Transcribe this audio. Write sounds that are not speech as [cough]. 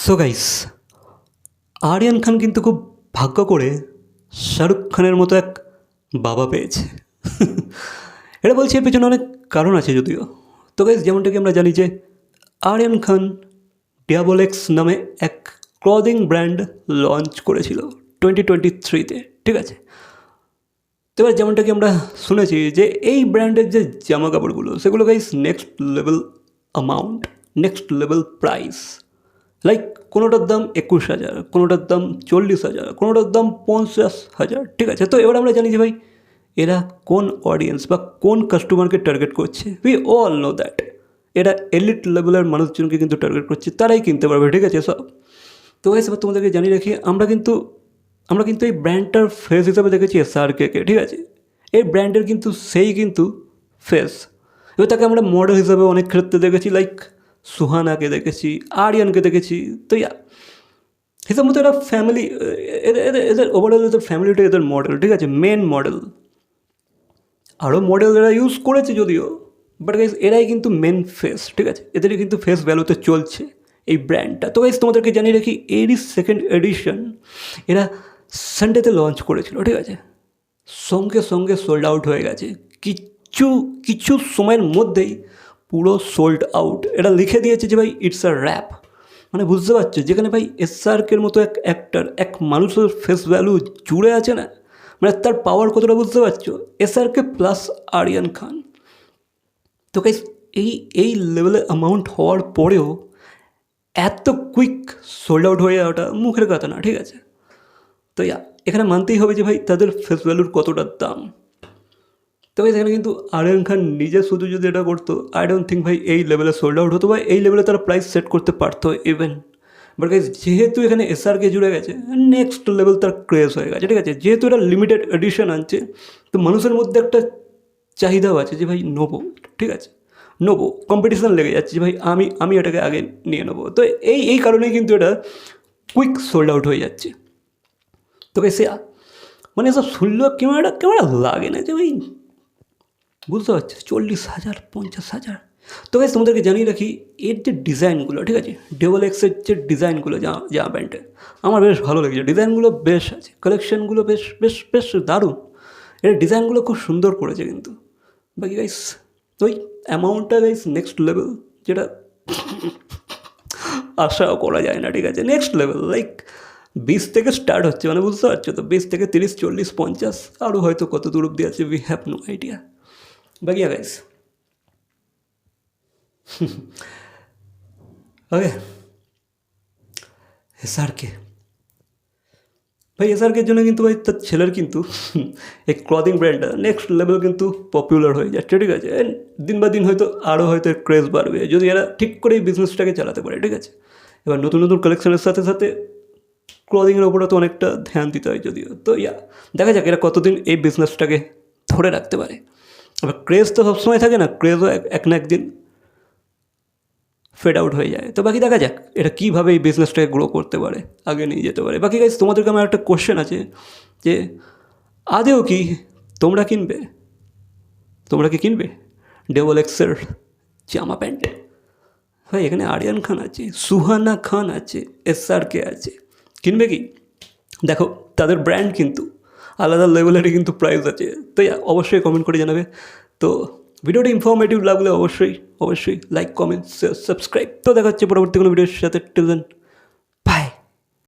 So guys Aryan খান কিন্তু খুব ভাগ্য করে শাহরুখ খানের মতো এক বাবা পেয়েছে। [laughs] এটা বলছি এর পেছনে অনেক কারণ আছে যদিও। তো গাইস যেমনটাকে আমরা জানি যে আরিয়ান খান ডিয়াবল এক্স নামে এক ক্লদিং ব্র্যান্ড লঞ্চ করেছিল টোয়েন্টি টোয়েন্টি থ্রিতে ঠিক আছে? তো এবার যেমনটাকে আমরা শুনেছি যে এই ব্র্যান্ডের যে জামা কাপড়গুলো সেগুলো guys next level amount next level price like কোনোটার দাম একুশ হাজার, কোনোটার দাম চল্লিশ হাজার, কোনোটার দাম পঞ্চাশ হাজার, ঠিক আছে? তো এবার আমরা জানি যে ভাই, এরা কোন অডিয়েন্স বা কোন কাস্টমারকে টার্গেট করছে? উই অল নো দ্যাট এরা এলিট লেভেলের মানুষজনকে কিন্তু টার্গেট করছে, তারাই কিনতে পারবে, ঠিক আছে? সব তো গাইস এবার তোমাদেরকে জানিয়ে রাখি, আমরা কিন্তু আমরা কিন্তু এই ব্র্যান্ডটার ফেস হিসাবে দেখেছি এস আর কে, ঠিক আছে? এই ব্র্যান্ডের কিন্তু সেই কিন্তু ফেস এবার তাকে আমরা মডেল হিসাবে অনেক ক্ষেত্রে দেখেছি লাইক সুহানাকে দেখেছি, আরিয়ানকে দেখেছি, তো হিসাব মতো এরা ফ্যামিলি এদের ওভারঅল এদের ফ্যামিলিটা এদের মডেল ঠিক আছে? মেন মডেল আরও মডেল এরা ইউজ করেছে যদিও বাট গাইজ এরাই কিন্তু মেন ফেস ঠিক আছে? এদেরই কিন্তু ফেস ভ্যালুতে চলছে এই ব্র্যান্ডটা তো গাইজ তোমাদেরকে জানিয়ে রাখি, এরই সেকেন্ড এডিশন এরা সানডেতে লঞ্চ করেছিল, ঠিক আছে? সঙ্গে সঙ্গে সোল্ড আউট হয়ে গেছে। কিছু কিছু সময়ের মধ্যেই পুরো সোল্ড আউট এটা লিখে দিয়েছে যে ভাই ইটস আ র্যাপ মানে বুঝতে পারছ? যেখানে ভাই এস এসআরকের মতো এক অ্যাক্টার এক মানুষের ফেস ভ্যালু জুড়ে আছে না? মানে তার পাওয়ার কতটা বুঝতে পারছ? S SRK plus Aryan Khan তো গাইস এই এই লেভেলে অ্যামাউন্ট হওয়ার পরেও এত কুইক সোল্ড আউট হয়ে যাওয়াটা মুখের কথা না, ঠিক আছে? তো ইয়া এখানে মানতেই হবে যে ভাই, তাদের ফেস ভ্যালুর কতটা দাম। তবে সেখানে কিন্তু আরিয়ান খান নিজে শুধু যদি এটা করতো আই ডোন্ট থিঙ্ক ভাই এই লেভেলে সোল্ড আউট হতো বা এই লেভেলে তারা প্রাইস সেট করতে পারতো ইভেন বাট গাইজ যেহেতু এখানে এসআরকে জুড়ে গেছে নেক্সট লেভেল তার ক্রেজ হয়ে গেছে, ঠিক আছে? যেহেতু এটা লিমিটেড এডিশন আনছে, তো মানুষের মধ্যে একটা চাহিদাও আছে যে ভাই নেব, ঠিক আছে? নেব কম্পিটিশান লেগে যাচ্ছে যে ভাই আমি আমি এটাকে আগে নিয়ে নেব। তো এই এই কারণেই কিন্তু এটা কুইক সোল্ড আউট হয়ে যাচ্ছে। তো সে মানে এসব শুনলেও কেমন একটা, কেমন লাগে না যে ভাই বুঝতে পারছিস? চল্লিশ হাজার, পঞ্চাশ হাজার। তো গাইজ তোমাদেরকে জানিয়ে রাখি, এর যে ডিজাইনগুলো, ঠিক আছে? ডেবল এক্সের যে ডিজাইনগুলো জামা প্যান্টের আমার বেশ ভালো লেগেছে। ডিজাইনগুলো বেশ আছে কালেকশানগুলো বেশ বেশ বেশ দারুণ। এর ডিজাইনগুলো খুব সুন্দর করেছে কিন্তু। বাকি গাইস ওই অ্যামাউন্টটা গাইস নেক্সট লেভেল যেটা আশাও করা যায় না, ঠিক আছে? নেক্সট লেভেল লাইক বিশ থেকে স্টার্ট হচ্ছে মানে বুঝতে পারছ? তো বিশ থেকে তিরিশ, চল্লিশ, পঞ্চাশ আরও হয়তো কত দূর অব্দি আছে উই হ্যাভ নো আইডিয়া বাকি গাইস ওকে এসআরকে ভাই এসআরকের জন্য কিন্তু ভাই তার ছেলের কিন্তু এই ক্লদিং ব্র্যান্ডটা নেক্সট লেভেল কিন্তু পপুলার হয়ে যাচ্ছে ঠিক আছে দিন বা দিন হয়তো আরও হয়তো ক্রেজ বাড়বে যদি এরা ঠিক করে এই বিজনেসটাকে চালাতে পারে ঠিক আছে এবার নতুন নতুন কালেকশনের সাথে সাথে ক্লদিংয়ের ওপরে তো অনেকটা ধ্যান দিতে হয় যদিও তো ইয়া দেখা যাক এরা কতদিন এই বিজনেসটাকে ধরে রাখতে পারে এবার ক্রেজ তো সবসময় থাকে না ক্রেজও এক এক না একদিন ফেড আউট হয়ে যায়। তো বাকি দেখা যাক, এটা কীভাবে এই বিজনেসটাকে গ্রো করতে পারে, আগে নিয়ে যেতে পারে। বাকি গাইজ তোমাদেরকে আমার একটা কোশ্চেন আছে যে, আদেও কি তোমরা কিনবে? তোমরা কি কিনবে? ডেবল এক্সের জামা প্যান্ট। ভাই, এখানে আরিয়ান খান আছে সুহানা খান আছে এস আর কে আছে। কিনবে কি? দেখো, তাদের ব্র্যান্ড কিন্তু আলাদা লেভেলেরই কিন্তু প্রাইস আছে। তাই অবশ্যই কমেন্ট করে জানাবে। তো ভিডিওটি ইনফরমেটিভ লাগলে অবশ্যই অবশ্যই লাইক কমেন্ট সাবস্ক্রাইব তো দেখা হচ্ছে পরবর্তী কোনো ভিডিওর সাথে। Till then